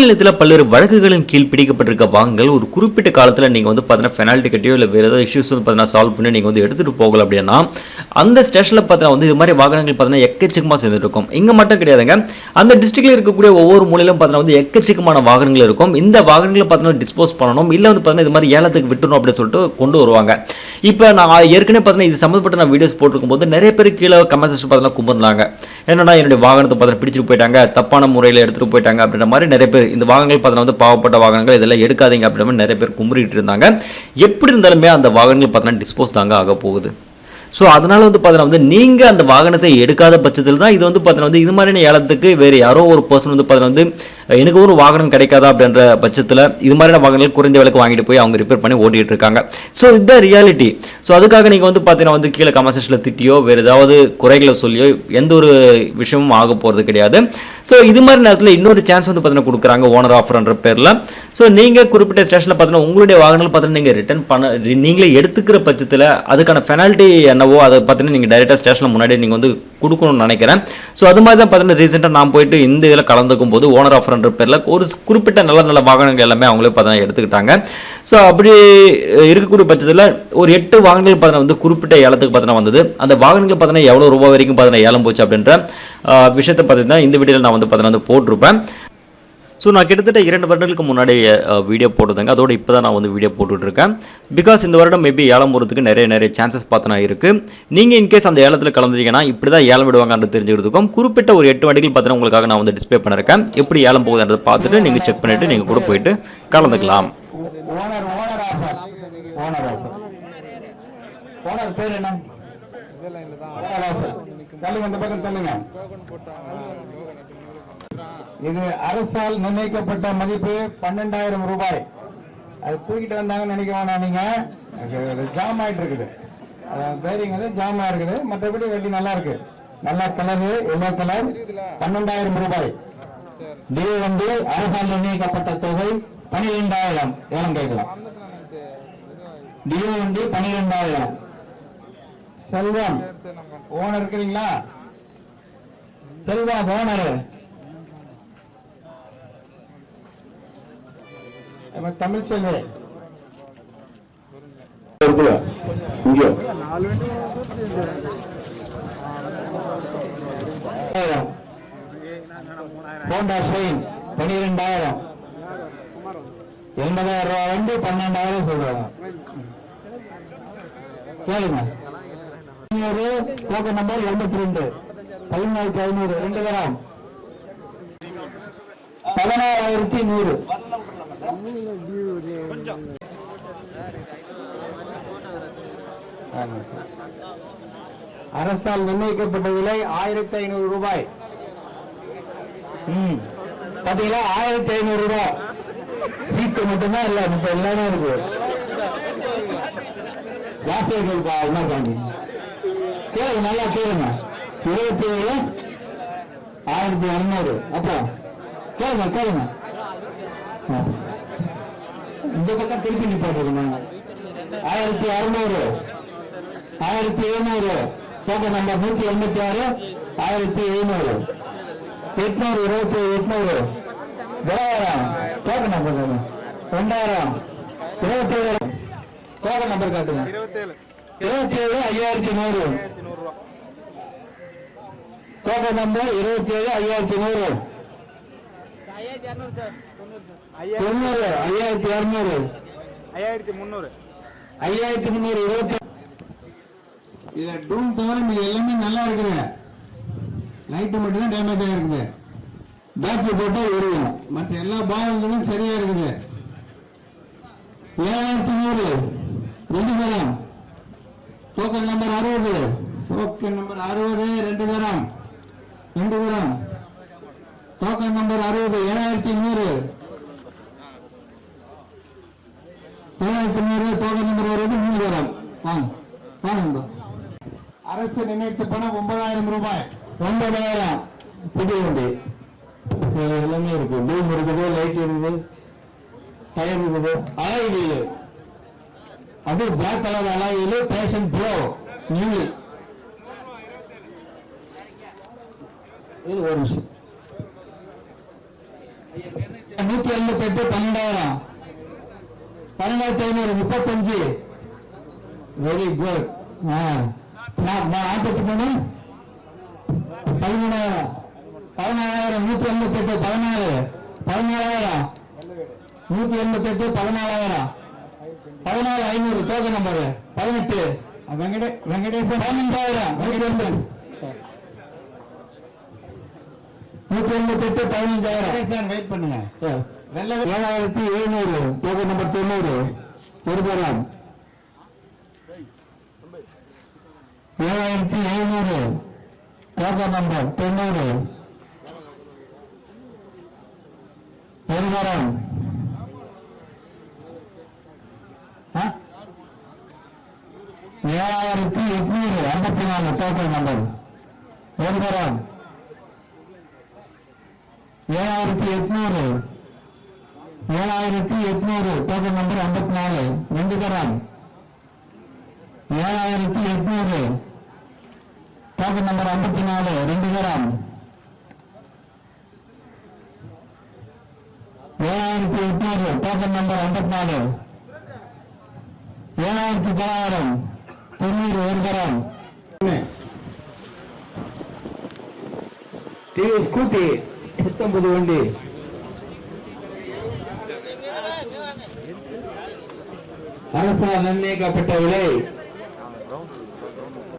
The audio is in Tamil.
மாநிலத்தில் பல்வேறு வழக்குகளின் கீழ் பிடிக்கப்பட்டிருக்க வாகனங்கள் ஒரு குறிப்பிட்ட காலத்தில் நீங்கள் வந்து பார்த்தீங்கன்னா பெனால்ட்டி கட்டியோ இல்லை வேறு ஏதாவது இஷ்யூஸ் வந்து பார்த்தீங்கன்னா சால்வ் பண்ணி நீங்கள் வந்து எடுத்துகிட்டு போகல அப்படின்னா அந்த ஸ்டேஷனில் பார்த்தீங்கன்னா வந்து இது மாதிரி வாகனங்கள் பார்த்தீங்கன்னா எக்கச்சக்கமாக சேர்ந்துட்டு இருக்கும் இங்கே மட்டும் கிடையாதுங்க. அந்த டிஸ்ட்ரிக்டில் இருக்கக்கூடிய ஒவ்வொரு மூலையிலும் பார்த்தீங்கன்னா வந்து எக்கச்சக்கமான வாகனங்கள் இருக்கும். இந்த வாகனங்களை பார்த்தீங்கன்னா டிஸ்போஸ் பண்ணணும். இல்லை வந்து பார்த்தீங்கன்னா இது மாதிரி ஏலத்துக்கு விட்டுணும் அப்படின்னு சொல்லிட்டு கொண்டு வருவாங்க. இப்போ நான் ஏற்கனவே பார்த்தீங்கன்னா இது சம்மந்தப்பட்ட நான் வீடியோஸ் போட்டிருக்கும் போது நிறைய பேர் கீழே கமெண்ட் பார்த்தீங்கன்னா கும்பிட்றாங்க என்னன்னா என்னுடைய வாகனத்தை பார்த்தீங்கன்னா பிடிச்சிட்டு போயிட்டாங்க. தப்பான முறையில் எடுத்துகிட்டு போயிட்டாங்க அப்படின்ற மாதிரி நிறைய பேர் இந்த வாகனங்கள் பார்த்தீங்கன்னா வந்து பாவப்பட்ட வாகனங்கள் இதெல்லாம் எடுக்காதீங்க அப்படின்னு நிறைய பேர் கும்பிட்டு இருந்தாங்க. எப்படி இருந்தாலுமே அந்த வாகனங்கள் பார்த்தீங்கன்னா டிஸ்போஸ் தாங்க ஆக போகுது. ஸோ அதனால் வந்து பார்த்தீங்கன்னா வந்து நீங்கள் அந்த வாகனத்தை எடுக்காத பட்சத்தில் தான் இது வந்து பார்த்தீங்கன்னா வந்து இது மாதிரியான ஏலத்துக்கு வேறு யாரோ ஒரு பர்சன் வந்து பார்த்தீங்கன்னா வந்து எனக்கு ஒரு வாகனம் கிடைக்காதா அப்படின்ற பட்சத்தில் இது மாதிரியான வாகனங்கள் குறைந்த விலைக்கு வாங்கிட்டு போய் அவங்க ரிப்பேர் பண்ணி ஓட்டிகிட்டு இருக்காங்க. ஸோ இதுதான் ரியாலிட்டி ஸோ அதுக்காக நீங்கள் வந்து பார்த்தீங்கன்னா வந்து கீழே கமெண்ட் திட்டியோ வேறு ஏதாவது குறைகளை சொல்லியோ எந்த ஒரு விஷயமும் ஆக போகிறது கிடையாது. ஸோ இது மாதிரி நேரத்தில் இன்னொரு சான்ஸ் வந்து பார்த்தீங்கன்னா கொடுக்குறாங்க ஓனர் ஆஃபர்ன்ற பேரில். ஸோ நீங்கள் குறிப்பிட்ட ஸ்டேஷனில் பார்த்தீங்கன்னா உங்களுடைய வாகனங்கள் பார்த்தீங்கன்னா நீங்கள் ரிட்டர்ன் பண்ண நீங்களே எடுத்துக்கிற பட்சத்தில் அதுக்கான பெனால்ட்டி என்னவோ அதை பார்த்தீங்கன்னா நீங்கள் டைரெக்டாக ஸ்டேஷனில் முன்னாடி நீங்கள் வந்து கொடுக்கணும்னு நினைக்கிறேன். ஸோ அது மாதிரி தான் பார்த்தீங்கன்னா ரீசெண்டாக நான் போயிட்டு இந்த இதில் கலந்துக்கும் போது ஓனர் ஆஃபர்ன்ற பேரில் ஒரு குறிப்பிட்ட நல்ல நல்ல வாகனங்கள் எல்லாமே அவங்களே பார்த்தீங்கன்னா எடுத்துக்கிட்டாங்க. ஸோ அப்படி இருக்கக்கூடிய பட்சத்தில் ஒரு எட்டு வாகனங்கள் பார்த்தீங்கன்னா வந்து குறிப்பிட்ட ஏலத்துக்கு பார்த்தீங்கன்னா வந்தது. அந்த வாகனங்கள் பார்த்தீங்கன்னா எவ்வளோ ரூபாய் வரைக்கும் பார்த்தீங்கன்னா ஏலம் போச்சு அப்படின்ற விஷயத்தை பார்த்தீங்கன்னா இந்த வீடியோவில் நான் வந்து பார்த்தீங்கன்னா வந்து போட்டிருப்பேன். ஸோ நான் கிட்டத்தட்ட இரண்டு வருடங்களுக்கு முன்னாடி வீடியோ போட்டதுங்க அதோட இப்போ தான் நான் வந்து வீடியோ போட்டுட்ருக்கேன். பிகாஸ் இந்த வருடம் மேபி ஏலம் போகிறதுக்கு நிறைய நிறைய சான்சஸ் பார்த்தனா இருக்குது நீங்கள் இன்கேஸ் அந்த ஏலத்தில் கலந்துட்டீங்கன்னா இப்படி தான் ஏலம் விடுவாங்கன்றது தெரிஞ்சுக்கிறதுக்கும் குறிப்பிட்ட ஒரு எட்டு வண்டிகள் பார்த்தீங்கன்னா உங்களுக்காக நான் வந்து டிஸ்ப்ளே பண்ணிருக்கேன். எப்படி ஏலம் போகுதுன்றதை பார்த்துட்டு நீங்கள் செக் பண்ணிவிட்டு நீங்கள் கூட போயிட்டு கலந்துக்கலாம். ஓனர் பேர் என்ன? தள்ளுங்க அந்த பக்கம் தள்ளுங்க. இது அரசால் நிர்ணயிக்கப்பட்ட மதிப்பு பன்னெண்டாயிரம் ரூபாய். அது தூக்கிட்டு வந்தாங்கன்னு நினைக்க வேணாம் நீங்க. ஜாம் ஆயிட்டு இருக்குது பேரிங் வந்து ஜாம் ஆயிருக்குது. மற்றபடி வண்டி நல்லா இருக்கு. நல்ல கலரு எல்லோ கலர் பன்னெண்டாயிரம் ரூபாய். டியூ வந்து அரசால் நிர்ணயிக்கப்பட்ட தொகை பனிரெண்டாயிரம். ஏலம் கேட்கலாம். டியூ வந்து பனிரெண்டாயிரம். செல்வம். ஓனர் இருக்கிறீங்களா? செல்வம் ஓனர் தமிழ் செல்வி இங்க ஷைன் பனிரெண்டாயிரம். எண்பதாயிரம் ரூபாய் வந்து பன்னெண்டாயிரம் சொல்றாங்க. கேளுங்க. ஐநூறு டோக்கன் நம்பர் எண்பத்தி ரெண்டு பதினாயிரத்தி ஐநூறு ரெண்டு தரம் பதினாறாயிரத்தி நூறு. அரசால் நிர்ணயிக்கப்பட்ட விலை ஆயிரத்தி ஐநூறு ரூபாய். பாத்தீங்களா? ஆயிரத்தி ஐநூறு ரூபாய் சீட்டு மட்டும்தான் இல்ல இப்ப எல்லாமே இருக்கு. வாசகர்கள்ப்பா என்ன பண்ணி? கேளுங்க நல்லா கேளுங்க. இருபத்தி ஏழு ஆயிரத்தி இரநூறு அப்புறம் கேளுங்க கேளுங்க. ஆ. இந்த பக்கம் திருப்பி நிப்பாட்டுக்கணும் ஆயிரத்தி அறுநூறு. ஆயிரத்தி எழுநூறு. டோக்கன் நம்பர் நூத்தி எண்பத்தி ஆறு. ஆயிரத்தி எழுநூறு. எட்நூறு இருபத்தி எட்நூறு. தொள்ளாயிரம் டோக்கன் நம்பர். ரெண்டாயிரம். இருபத்தி ஏழு டோக்கன் நம்பர் காட்டுங்க. இருபத்தி ஏழு ஐயாயிரத்தி நூறு. டோக்கன் நம்பர் இருபத்தி ஏழு ஐயாயிரத்தி நூறு. தொண்ணூறு ஐயாயிரத்தி இரநூறு ஐயாயிரத்தி முந்நூறு. ஐயாயிரத்தி முந்நூறு இருபத்தி இதுல டூம் தவிர இது எல்லாமே நல்லா இருக்குது லைட்டு மட்டும் தான் டேமேஜ் ஆயிருக்குது பேட்டரி போட்டா எரியும். மற்ற எல்லா பாகங்களும் சரியா இருக்குது. ஏழாயிரத்தி நூறு. ரெண்டு தரம் டோக்கன் நம்பர் அறுபது. டோக்கன் நம்பர் அறுபது ரெண்டு தரம் ரெண்டு தரம் டோக்கன் நம்பர் அறுபது ஏழாயிரத்தி நூறு. தொள்ளாயிரத்தி நூறு டோக்கன் நம்பர் வருவது மூணு தரம் வாங்க வாங்க அரசு நினைத்த பணம் ஒன்பதாயிரம் ரூபாய். ஒன்பதாயிரம். புது வண்டி. எல்லாமே இருக்கு. பூம் இருக்குது லைட் இருக்குது டயர் இருக்குது. அலாய் அது black colour alloy Passion Pro new இது ஒரு நிமிஷம் நூத்தி எண்பத்தி எட்டு பன்னெண்டாயிரம். பன்னெண்டாயிரத்தி ஐநூறு முப்பத்தஞ்சு. வெரி குட் நாற்பத்தி மூணு பதிமூணாயிரம் பதினாலாயிரம் நூத்தி எண்பத்தி எட்டு பதினாலு பதினாலாயிரம் நூத்தி எண்பத்தி எட்டு பதினாலாயிரம். பதினாலு ஐநூறு டோக்கன் நம்பர் பதினெட்டு. வெங்கடே வெங்கடேசன். பதினஞ்சாயிரம் வெங்கடேசன். நூத்தி எண்பத்தி எட்டு பதினஞ்சாயிரம் வெயிட் பண்ணுங்க. ஏழாயிரத்தி எழுநூறு டோக்கன் நம்பர் தொண்ணூறு. ஒரு பேரம். ஏழாயிரத்தி எழுநூறு டோக்கன் நம்பர் தொண்ணூறு. ஒரு பேரம். ஏழாயிரத்தி எட்நூறு ஐம்பத்தி நாலு டோக்கன் நம்பர் ஒரு பேரம். ஏழாயிரத்தி எட்நூறு ஏழாயிரத்தி எட்நூறு டோக்கன் நம்பர் ஐம்பத்தி நாலு ரெண்டு கிராம் ஏழாயிரத்தி எட்நூறு டோக்கன் நம்பர் ஐம்பத்தி நாலு ரெண்டு கிராம் ஏழாயிரத்தி எட்நூறு டோக்கன் நம்பர் ஐம்பத்தி நாலு. ஏழாயிரத்தி தொள்ளாயிரம் தொண்ணூறு ஒரு கிராம் டிவி ஸ்கூட்டி பத்தொன்பது வண்டி. அரசால் நிர்ணயிக்கப்பட்ட விலை